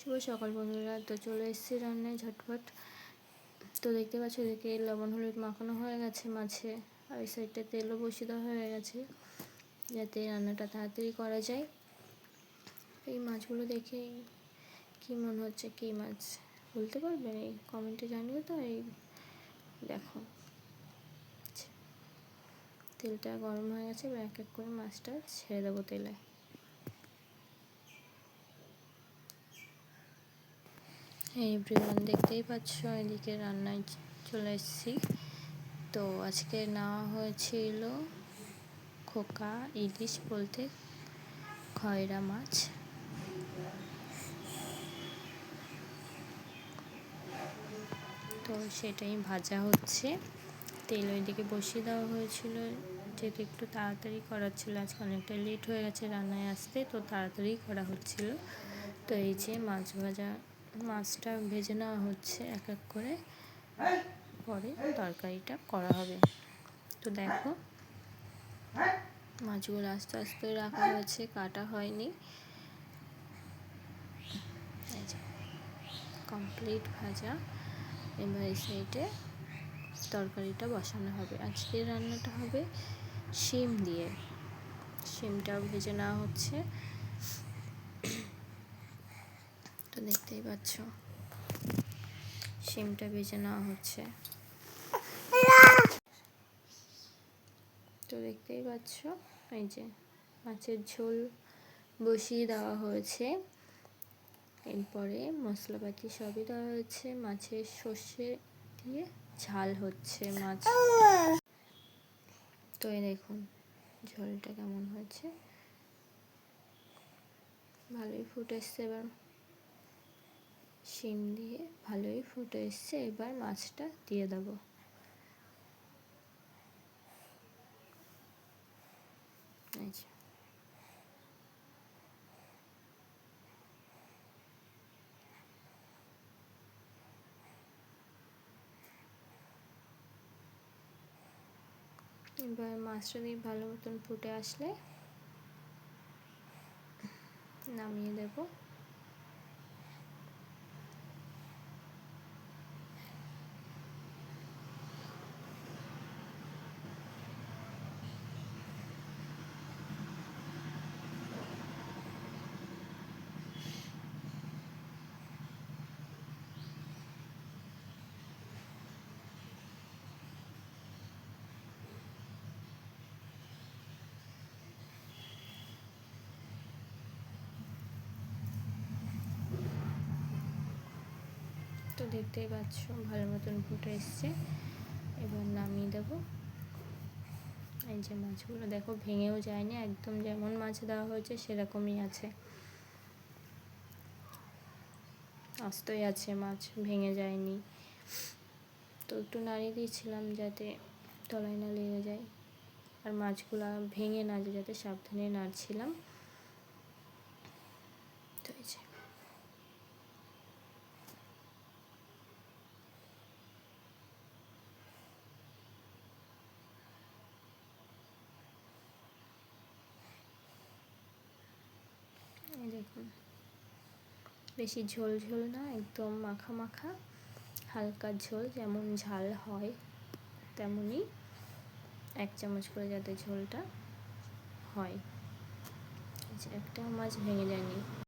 শুভ সকাল বন্ধুরা। তো চলে এসেছি রান্নায় ঝটপট। তো দেখতে পাচ্ছ এদিকে লবণ, হলুদ মাখানো হয়ে গেছে মাছে আর এই সাইডটা তেলও বসিয়ে দেওয়া হয়ে গেছে, যাতে রান্নাটা তাড়াতাড়ি করা যায়। এই মাছগুলো দেখে কি মনে হচ্ছে কী মাছ, বলতে পারবেন এই কমেন্টে জানিও তো, এই দেখো। আচ্ছা। তেলটা গরম হয়ে গেছে এক এক করে মাছটা ছেড়ে দেবো তেলে। এই এভরিওয়ান দেখতেই পাচ্ছ, এদিকে রান্নায় চলে এসেছি। তো আজকে নেওয়া হয়েছিল খোকা, ইলিশ বলতে খয়রা মাছ। তো সেটাই ভাজা হচ্ছে। তেল ওইদিকে বসিয়ে দেওয়া হয়েছিল, যেহেতু একটু তাড়াতাড়ি করার ছিল, আজকে অনেকটা লেট হয়ে গেছে রান্নায় আসতে, তো তাড়াতাড়ি করা হচ্ছিল। তো এই যে মাছ ভাজা মাছটা ভেজে নেওয়া হচ্ছে এক এক করে। পরে তরকারিটা করা হবে। তো দেখো, মাছগুলো আস্তে আস্তে রাখা হয়েছে, কাটা হয়নি। কমপ্লিট ভাজা। এবার এই সাইডে তরকারিটা বসানো হবে। আজকে রান্নাটা হবে শিম দিয়ে। শিমটাও ভেজে নেওয়া হচ্ছে তো দেখতেই পাচ্ছ। শিমটা ভেজে নেওয়া হচ্ছে। তো দেখতেই পাচ্ছ, এই যে মাছের ঝোল বসিয়ে দেওয়া হয়েছে। এরপরে মশলাপাতি সবই দেওয়া হয়েছে। মাছের সর্ষে দিয়ে ঝাল হচ্ছে মাছ। তো এই দেখুন, ঝোলটা কেমন হয়েছে। ভালোই ফুটে এবার। শিম দিয়ে ভালোই ফুটে এসছে, এবার মাছটা দিয়ে দেবো। এবার মাছটা দিয়ে ভালো মতন ফুটে আসলে নামিয়ে দেবো। দেখতেই পাচ্ছ, ভালো মতন ফুটে এসছে। এবার নামিয়ে দেবো। এই যে মাছগুলো দেখো, ভেঙেও যায়নি, একদম যেমন মাছ দেওয়া হয়েছে সেরকমই আছে। আস্তই আছে মাছ, ভেঙে যায়নি। তো একটু নাড়িয়ে দিয়েছিলাম যাতে তলায় না লেগে যায়। আর মাছগুলো ভেঙে না যায়, যাতে সাবধানে নাড়ছিলাম তো এই যে দেখুন বেশি ঝোল ঝোল না, একদম মাখা মাখা, হালকা ঝোল, যেমন ঝাল হয় তেমনই এক চামচ করে যাতে ঝোলটা হয়। একটা মাছ ভেঙে যায়নি।